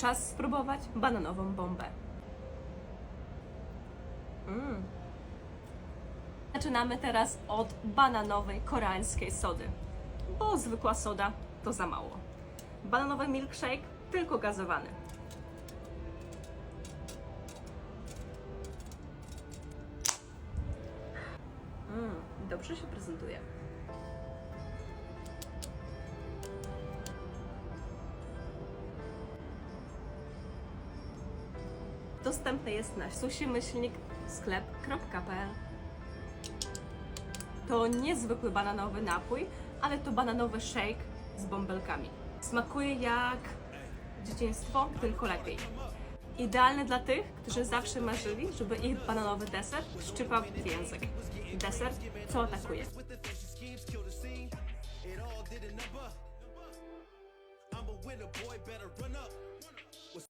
Czas spróbować bananową bombę. Mm. Zaczynamy teraz od bananowej koreańskiej sody, bo zwykła soda to za mało. Bananowy milkshake tylko gazowany. Mm, dobrze się prezentuje. Dostępny jest na susimyślnik sklep.pl To niezwykły bananowy napój, ale to bananowy shake z bąbelkami. Smakuje jak dzieciństwo, tylko lepiej. Idealny dla tych, którzy zawsze marzyli, żeby ich bananowy deser szczypał w język. Deser, co atakuje. I'm a winner, boy, better run up.